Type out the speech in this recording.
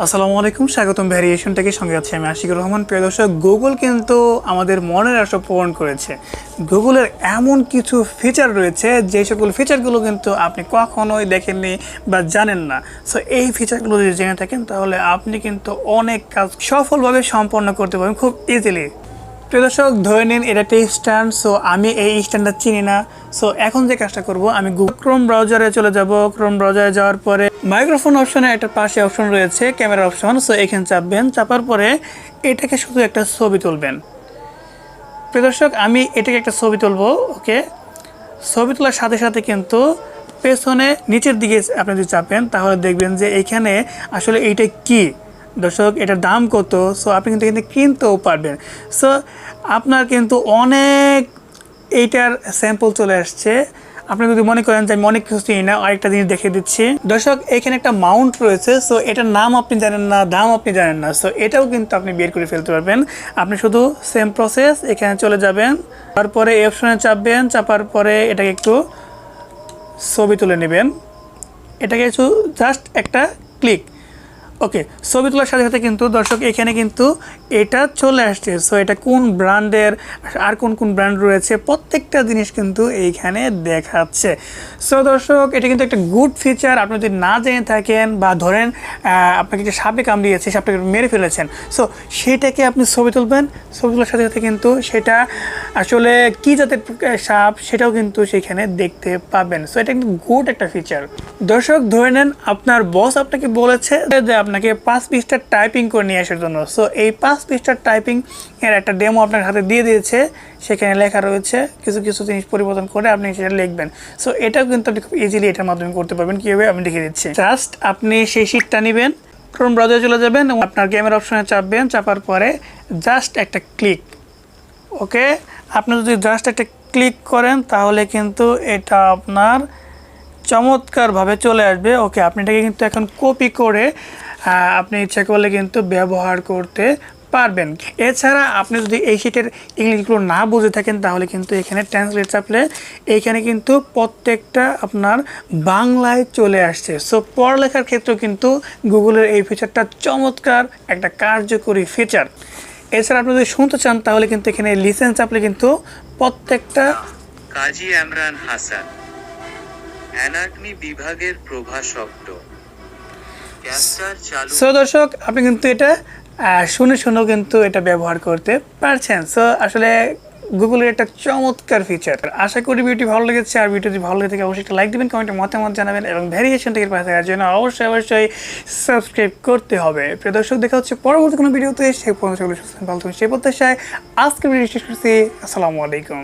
আসসালামু আলাইকুম, স্বাগতম ভ্যারিয়েশন থেকে সঙ্গে আছি আমি আশিকুর রহমান। প্রিয় দর্শক গুগল কিন্তু আমাদের মনের আশা পূরণ করেছে। গুগলের এমন কিছু ফিচার রয়েছে, যে সকল ফিচারগুলো কিন্তু আপনি কখনোই দেখেননি বা জানেন না। সো এই ফিচারগুলো যদি জেনে থাকেন, তাহলে আপনি কিন্তু অনেক কাজ সফলভাবে সম্পন্ন করতে পারবেন খুব ইজিলি প্রিয় দর্শক, ধরে নিন এটা একটা স্ট্যান্ড সো আমি এই স্ট্যান্ডটা চিনি না। সো এখন যে কাজটা করব, আমি ক্রোম ব্রাউজারে চলে যাব। ক্রোম ব্রাউজারে যাওয়ার পরে মাইক্রোফোন অপশনে একটা পাশে অপশন রয়েছে ক্যামেরা অপশন সো এখানে চাপবেন। চাপার পরে এটাকে শুধু একটা ছবি তুলবেন। প্রিয় দর্শক, আমি এটাকে একটা ছবি তুলবো ওকে ছবি তোলার সাথে সাথে কিন্তু পেছনে, নিচের দিকে আপনি যদি চাপেন, তাহলে দেখবেন যে এখানে আসলে এইটা কি? দর্শক, এটার দাম কত? সো আপনি কিন্তু এখানে কিনতেও পারবেন। সো আপনার কিন্তু অনেক এইটার স্যাম্পল চলে আসছে। আপনি যদি মনে করেন যে আমি অনেক কিছু চিনি না, আরেকটা জিনিস দেখিয়ে দিচ্ছি। দর্শক, এখানে একটা মাউন্ট রয়েছে। সো এটার নাম আপনি জানেন না, দাম আপনি জানেন না। সো এটাও কিন্তু আপনি বের করে ফেলতে পারবেন। আপনি শুধু সেম প্রসেস এখানে চলে যাবেন। তারপরে এই অপশনে চাপবেন, চাপার পরে এটাকে একটু ছবি তুলে নেবেন। এটাকে একটু জাস্ট একটা ক্লিক ওকে ছবি তোলার সাথে সাথে কিন্তু দর্শক, এখানে কিন্তু এটা চলে আসছে। সো এটা কোন ব্র্যান্ডের, আর কোন কোন ব্র্যান্ড রয়েছে, প্রত্যেকটা জিনিস কিন্তু এইখানে দেখাচ্ছে। সো দর্শক, এটা কিন্তু একটা গুড ফিচার। আপনি যদি না জেনে থাকেন বা ধরেন আপনাকে একটা সাপে কামড়িয়েছে, সাপটাকে মেরে ফেলেছেন সো সেটাকে আপনি ছবি তুলবেন। ছবি তোলার সাথে সাথে কিন্তু সেটা আসলে কী জাতের সাপ, সেটাও কিন্তু সেখানে দেখতে পাবেন। সো এটা কিন্তু গুড একটা ফিচার। দর্শক, ধরে নেন, আপনার বস আপনাকে বলেছে যে আপনাকে পাঁচ পৃষ্ঠার টাইপিং করে নিয়ে আসার জন্য। সো এই পাঁচ পৃষ্ঠার টাইপিং এর একটা ডেমো আপনার হাতে দিয়ে দিয়েছে। সেখানে লেখা রয়েছে, কিছু কিছু জিনিস পরিবর্তন করে আপনি সেটা লিখবেন। সো এটাও কিন্তু আপনি খুব ইজিলি এটার মাধ্যমে করতে পারবেন। কীভাবে? আমি দেখিয়ে দিচ্ছি। জাস্ট আপনি সেই শিটটা নেবেন ক্রোম ব্রাউজারে চলে যাবেন এবং আপনার গেমের অপশনে চাপবেন। চাপার পরে জাস্ট একটা ক্লিক ওকে আপনি যদি জাস্ট একটা ক্লিক করেন, তাহলে কিন্তু এটা আপনার চমৎকারভাবে চলে আসবে ওকে আপনি এটাকে কিন্তু এখন কপি করে আপনি ইচ্ছা করলে কিন্তু ব্যবহার করতে পারবেন। এছাড়া আপনি যদি এই শিটের ইংলিশগুলো না বুঝে থাকেন, তাহলে কিন্তু এখানে ট্রান্সলেট চাপলে এইখানে কিন্তু প্রত্যেকটা আপনার বাংলায় চলে আসছে। সো পড়ালেখার ক্ষেত্রেও কিন্তু গুগলের এই ফিচারটা চমৎকার একটা কার্যকরী ফিচার এছাড়া আপনি যদি শুনতে চান, তাহলে কিন্তু এখানে লিসেন্স চাপলে কিন্তু প্রত্যেকটা কাজী আমরান হাসান বিভাগের প্রভাষক সো দর্শক, আপনি কিন্তু এটা শুনে শুনেও কিন্তু এটা ব্যবহার করতে পারছেন। সো আসলে গুগলের একটা চমৎকার ফিচার আশা করি ভিডিওটি ভালো লেগেছে। আর ভিডিওটি ভালো লেগে থেকে অবশ্যই একটা লাইক দেবেন কমেন্টে মতামত জানাবেন এবং ভ্যারিয়েশন থেকে পাশে থাকার জন্য অবশ্যই অবশ্যই সাবস্ক্রাইব করতে হবে। প্রিয় দর্শক, দেখা হচ্ছে পরবর্তী কোনো ভিডিওতে। সেই পর্যন্ত ভালো থাকুন সেই প্রত্যাশায় আজকের ভিডিও শেষ করছি। আসসালামু আলাইকুম।